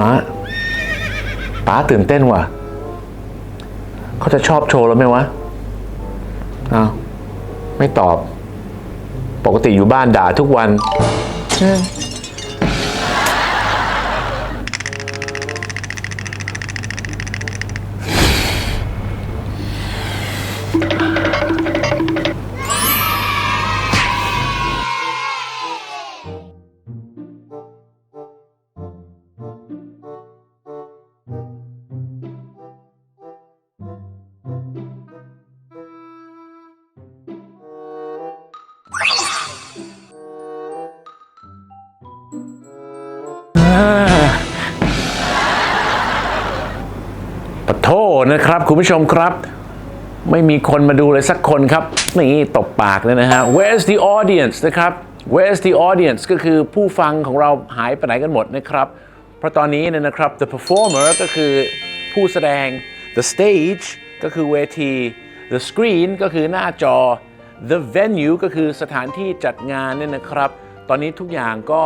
ม้าป้าตื่นเต้นว่ะ เขาจะชอบโชว์แล้วไหมวะอ้าวไม่ตอบ ปกติอยู่บ้านด่าทุกวันอ ปะโทนะครับ คุณผู้ชมครับ ไม่มีคนมาดูเลยสักคนครับ นี่ตบปากเลยนะฮะ Where's the audience นะครับ Where's the audience ก็คือผู้ฟังของเราหายไปไหนกันหมดนะครับ เพราะตอนนี้เนี่ยนะครับ the performer ก็คือผู้แสดง the stage ก็คือเวที the screen ก็คือหน้าจอ the venue ก็คือสถานที่จัดงานเนี่ยนะครับ ตอนนี้ทุกอย่างก็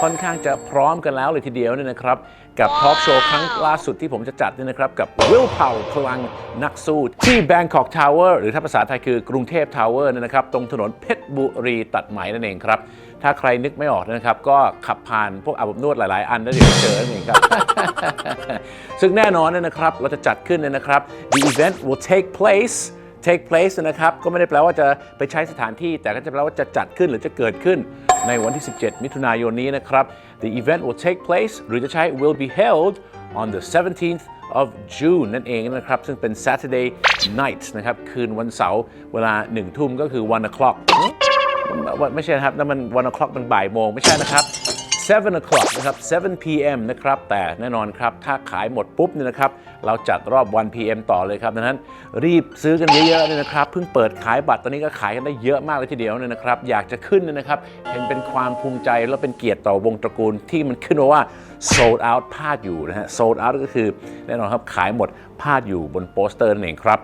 ค่อนข้างจะพร้อมกันแล้วเลยทีเดียวเนี่ยนะครับ กับทอล์กโชว์ครั้งล่าสุดที่ผมจะจัดเนี่ยนะครับ กับ Will Power พลังนักสู้ที่ Bangkok Tower หรือถ้าภาษาไทยคือกรุงเทพ Tower เนี่ยนะครับ ตรงถนนเพชรบุรีตัดใหม่นั่นเองครับ ถ้าใครนึกไม่ออกนะครับ ก็ขับผ่านพวกอาบอบนวดหลาย ๆ อันแล้วเดี๋ยวเจอนั่นเองครับ ซึ่งแน่นอนเนี่ยนะครับเราจะจัดขึ้นเนี่ยนะครับ the event will take place take place นะครับ ก็ไม่ได้แปลว่าจะไปใช้สถานที่ แต่ก็จะแปลว่าจะจัดขึ้นหรือจะเกิดขึ้นในวันที่ 17 มิถุนายนนี้นะครับ the event will take place หรือจะใช้ will be held on the 17th of June นั่นเองนะครับ ซึ่งเป็น Saturday night นะครับ คืนวันเสาร์เวลา 1 ทุ่มก็คือ1 o'clock ไม่ใช่นะครับนั่นมัน1 o'clock มันบ่ายโมงไม่ใช่นะครับ 7 o'clock นะครับ 7 p.m. นะครับ แต่แน่นอนครับ ถ้าขายหมดปุ๊บเนี่ยนะครับ เราจัดรอบ 1 p.m. ต่อเลยครับ ดังนั้นรีบซื้อกันเยอะๆเลยนะครับ เพิ่งเปิดขายบัตรตอนนี้ก็ขายกันได้เยอะมากเลยทีเดียวเนี่ยนะครับ อยากจะขึ้นเนี่ยนะครับ เห็นเป็นความภูมิใจและเป็นเกียรติต่อวงตระกูลที่มันขึ้นมาว่า sold out พลาดอยู่นะฮะ sold out ก็คือแน่นอนครับขายหมดพลาดอยู่บนโปสเตอร์นั่นเองครับ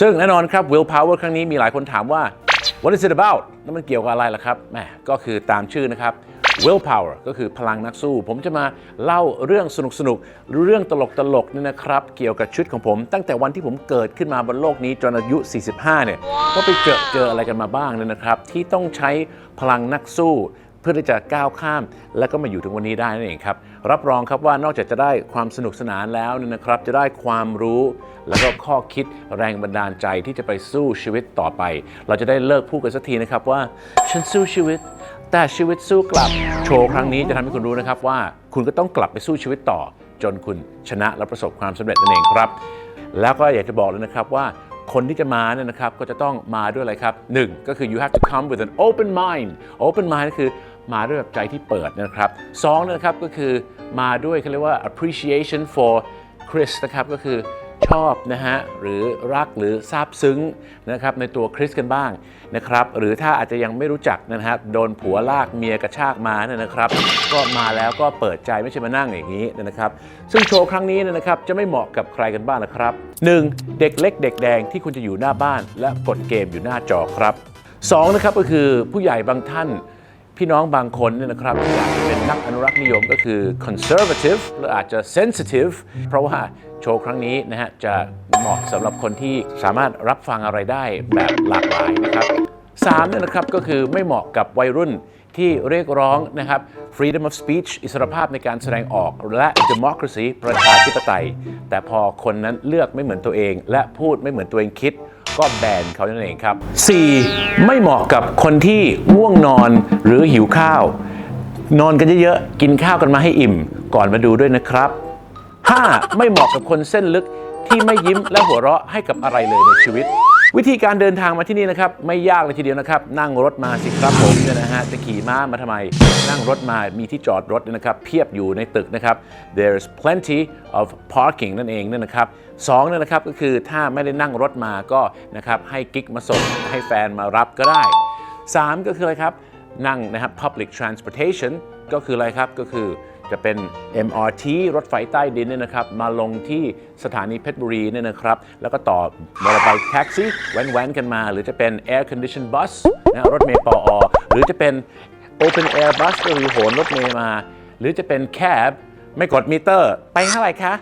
ซึ่งแน่นอนครับ Will Power ครั้งนี้มีหลายคนถามว่า What is it about แล้วมันเกี่ยวกับอะไรล่ะครับแหมก็คือตามชื่อนะครับ willpower ก็คือพลังนักสู้ ผมจะมาเล่าเรื่องสนุกๆหรือเรื่องตลกๆเนี่ยนะครับ เกี่ยวกับชุดของผม ตั้งแต่วันที่ผมเกิดขึ้นมาบนโลกนี้จนอายุ 45 เนี่ยก็ไปเจอเจออะไรกันมาบ้างเนี่ยนะครับ ที่ต้องใช้พลังนักสู้เพื่อที่จะก้าวข้าม แล้วก็มาอยู่ถึงวันนี้ได้นั่นเองครับ รับรองครับว่านอกจากจะได้ความสนุกสนานแล้วเนี่ยนะครับ จะได้ความรู้แล้วก็ข้อคิดแรงบันดาลใจที่จะไปสู้ชีวิตต่อไป เราจะได้เลิกพูดกันสักทีนะครับว่า ฉันสู้ชีวิต แต่ชีวิตสู้กลับ โชว์ครั้งนี้จะทำให้คุณรู้นะครับว่า คุณก็ต้องกลับไปสู้ชีวิตต่อ จนคุณชนะและประสบความสำเร็จนั่นเองครับ แล้วก็อยากจะบอกเลยนะครับว่าคนที่จะมาเนี่ยนะครับก็จะต้องมาด้วยอะไรครับหนึ่งก็คือ you have to come with an open mind open mind ก็คือมาด้วยแบบใจที่เปิดนะครับสองนะครับก็คือมาด้วยเขาเรียกว่า appreciation for Chris นะครับก็คือ ชอบนะฮะหรือรักหรือซาบซึ้งนะครับในตัวคริสกันบ้างนะครับหรือถ้าอาจจะยังไม่รู้จักนะครับโดนผัวลากเมียกระชากมาเนี่ยนะครับ ก็มาแล้วก็เปิดใจไม่ใช่มานั่งอย่างนี้นะครับ ซึ่งโชว์ครั้งนี้นยนะครับจะไม่เหมาะกับใครกันบ้างนะครับ 1. เด็กเล็กเด็กแดงที่คุณจะอยู่หน้าบ้าน และกดเกมอยู่หน้าจอครับ 2. นะครับก็คือผู้ใหญ่บางท่าน พี่น้องบางคนเนี่ยนะครับที่อาจจะเป็นนักอนุรักษ์นิยมก็คือ conservative หรืออาจจะ sensitive เพราะว่าโชว์ครั้งนี้นะฮะจะเหมาะสำหรับคนที่สามารถรับฟังอะไรได้แบบหลากหลายนะครับสามเนี่ยนะครับก็คือไม่เหมาะกับวัยรุ่นที่เรียกร้องนะครับ freedom of speech อิสรภาพในการแสดงออกและ democracy ประชาธิปไตย แต่พอคนนั้นเลือกไม่เหมือนตัวเอง และพูดไม่เหมือนตัวเองคิด ก็แบนเขานั่นเองครับ 4. ไม่เหมาะกับคนที่ง่วงนอนหรือหิวข้าว นอนกันเยอะๆ กินข้าวกันมาให้อิ่ม ก่อนมาดูด้วยนะครับ 5. ไม่เหมาะกับคนเส้นลึกที่ไม่ยิ้มและหัวเราะให้กับอะไรเลยในชีวิต วิธีการเดินทางมาที่นี่นะครับไม่ยากเลยทีเดียวนะครับนั่งรถมาสิครับผมเนี่ยนะฮะจะขี่ม้ามาทำไม นั่งรถมามีที่จอดรถเนี่ยนะครับเพียบอยู่ในตึกนะครับ there's plenty of parking นั่นเองเนี่ยนะครับสองเนี่ยนะครับก็คือถ้าไม่ได้นั่งรถมาก็นะครับให้กิ๊กมาส่งให้แฟนมารับก็ได้ 3 ก็คืออะไรครับ นั่งนะครับ public transportation ก็คืออะไรครับก็คือ จะเป็น MRT รถไฟใต้ดินเนี่ยนะครับ มาลงที่สถานีเพชรบุรีเนี่ยนะครับ แล้วก็ต่อมอเตอร์ไซค์แท็กซี่แว้นๆกันมา หรือจะเป็น air condition bus นะรถเมล์ปออหรือจะเป็น open air bus ก็คือโหนรถเมล์มา หรือจะเป็น cab ไม่กดมิเตอร์ ไปเท่าไหร่คะ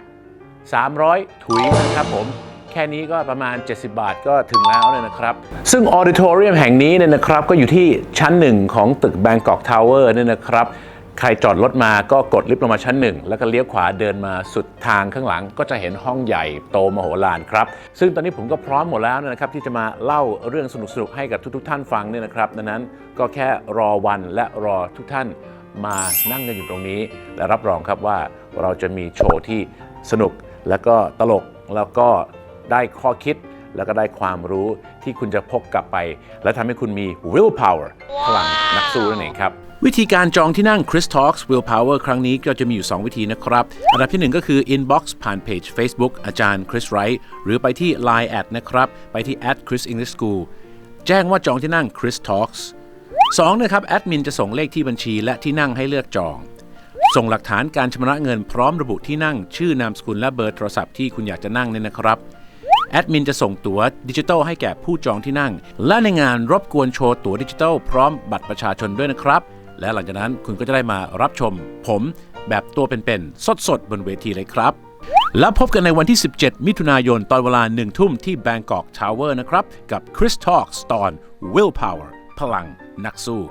300 ถุยนะครับผมแค่นี้ก็ประมาณ 70 บาทก็ถึงแล้วเนี่ยนะครับ ซึ่งออดิทอเรียมแห่งนี้เนี่ยนะครับ ก็อยู่ที่ชั้นหนึ่งของตึก Bangkok Tower เนี่ยนะครับ ใครจอดรถมาก็กดลิฟต์ลงมาชั้นหนึ่งแล้วก็เลี้ยวขวาเดินมาสุดทางข้างหลังก็จะเห็นห้องใหญ่โตมโหฬารครับ ซึ่งตอนนี้ผมก็พร้อมหมดแล้วนะครับที่จะมาเล่าเรื่องสนุกๆให้กับทุกๆ ท่านฟังเนี่ยนะครับดังนั้นก็แค่รอวันและรอทุกท่านมานั่งกันอยู่ตรงนี้ และรับรองครับว่าเราจะมีโชว์ที่สนุกแล้วก็ตลกแล้วก็ได้ข้อคิดแล้วก็ได้ความรู้ที่คุณจะพกกลับไป และทำให้คุณมี willpower พลังนักสู้นั่นเองครับ วิธีการจองที่นั่ง Chris Talks Willpower ครั้งนี้ก็จะมีอยู่ 2 วิธีนะครับ อันดับทีหนึ่1 ก็คือ inbox ผ่านเพจ Facebook อาจารย์ Chris Wright หรือไปที่ Line แอดนะครับ ไปที่ at Chris English School แจ้งว่าจองที่นั่ง Chris Talks 2นะครับแอดมินจะส่งเลขที่บัญชีและที่นั่งให้เลือกจอง ส่งหลักฐานการชำระเงินพร้อมระบุที่นั่ง ชื่อนามสกุลและเบอร์โทรศัพท์ที่คุณอยากจะนั่งเนี่ยนะครับแอดมินจะส่งตั๋วดิจิทัลให้แก่ผู้จองที่นั่ง และในงานรบกวนโชว์ตั๋วดิจิทัลพร้อมบัตรประชาชนด้วยนะครับ และหลังจากนั้นคุณก็จะได้มารับชมผมแบบตัวเป็นๆสดๆ บนเวทีเลยครับ แล้วพบกันในวันที่ 17 มิถุนายนตอนเวลา1ทุ่มที่ Bangkok Tower นะครับ กับ Chris Talks ตอน Willpower พลังนักสู้